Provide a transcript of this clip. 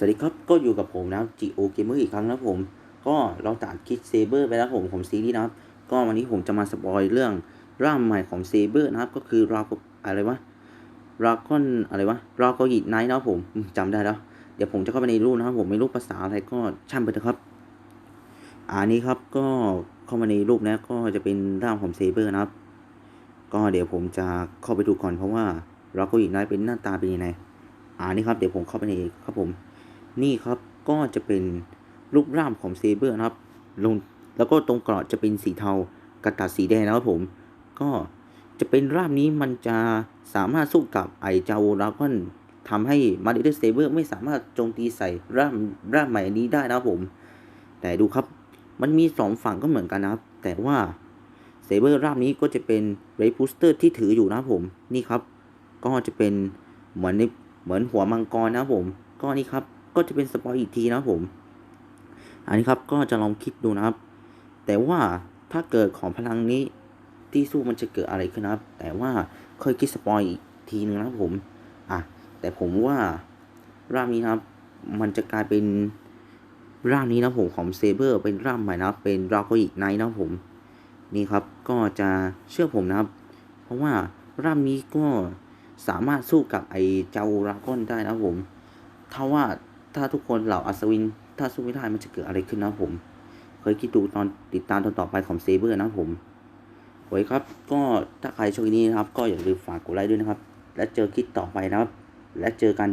สวัสดีครับ ก็อยู่กับผมนะครับ Geo Gamer อีกครั้งนะผม ก็เราตัดคิดเซเบอร์ไปแล้วผมผมซีรีส์นะครับ ก็วันนี้ผมจะมาสปอยเรื่องร่างใหม่ของเซเบอร์นะครับ ก็คือรากอะไรวะรากอนอะไรวะรากอยิไนท์นะครับผมอืมจำได้แล้ว เดี๋ยวผมจะเข้าไปในรูปนะครับ ผมไม่รู้ภาษาอะไรก็ช่างไปเถอะครับ อันนี้ครับก็เข้ามาในรูปนะก็จะเป็นร่างของเซเบอร์นะครับ ก็เดี๋ยวผมจะเข้าไปดูก่อนเพราะว่ารากอยิไนท์เป็นหน้าตาเป็นยังไงอ่านี่ครับเดี๋ยวผมเข้าไปในครับผม นี่ครับก็จะเป็นรูปร่างของเซเบอร์นะครับลงแล้วก็ตรงกรอบจะเป็นสีเทากระตัดสีแดงนะครับผม ก็จะเป็นร่างนี้มันจะสามารถสู้กับไอเจ้าดราก้อนทำให้มาริเดอร์เซเบอร์ไม่สามารถโจมตีใส่ร่างร่างใหม่นี้ได้นะครับผม แต่ดูครับมันมีสองฝั่งก็เหมือนกันนะครับ แต่ว่าเซเบอร์ร่างนี้ก็จะเป็นเรย์พูสเตอร์ที่ถืออยู่นะครับผมนี่ครับ ก็จะเป็นเหมือนเหมือนหัวมังกรนะครับผม ก็นี่ครับ ก็จะเป็นสปอยอีกทีนะผม อันนี้ครับก็จะลองคิดดูนะครับ แต่ว่าถ้าเกิดของพลังนี้ที่สู้มันจะเกิดอะไรขึ้นนะครับ แต่ว่าเคยคิดสปอยอีกทีนึงนะครับผมอะแต่ผมว่าร่างนี้นะครับ มันจะกลายเป็นร่างนี้นะผมของเซเบอร์เป็นร่างใหม่นะครับ เป็นราโกอิกไนท์นะผม นี่ครับก็จะเชื่อผมนะครับ เพราะว่าร่างนี้ก็สามารถสู้กับไอเจ้าราก้อนได้นะผมถ้าว่า ถ้าทุกคนเหล่าอัศวิน ถ้าสู้ไม่ได้มันจะเกิดอะไรขึ้นนะผม เคยคิดดูตอนติดตามตอนต่อไปของเซเบอร์นะผมโอ้ยครับ ก็ถ้าใครชอบนี้นะครับ ก็อย่าลืมฝากกดไลค์ด้วยนะครับ และเจอคลิปต่อไปนะครับ และเจอกัน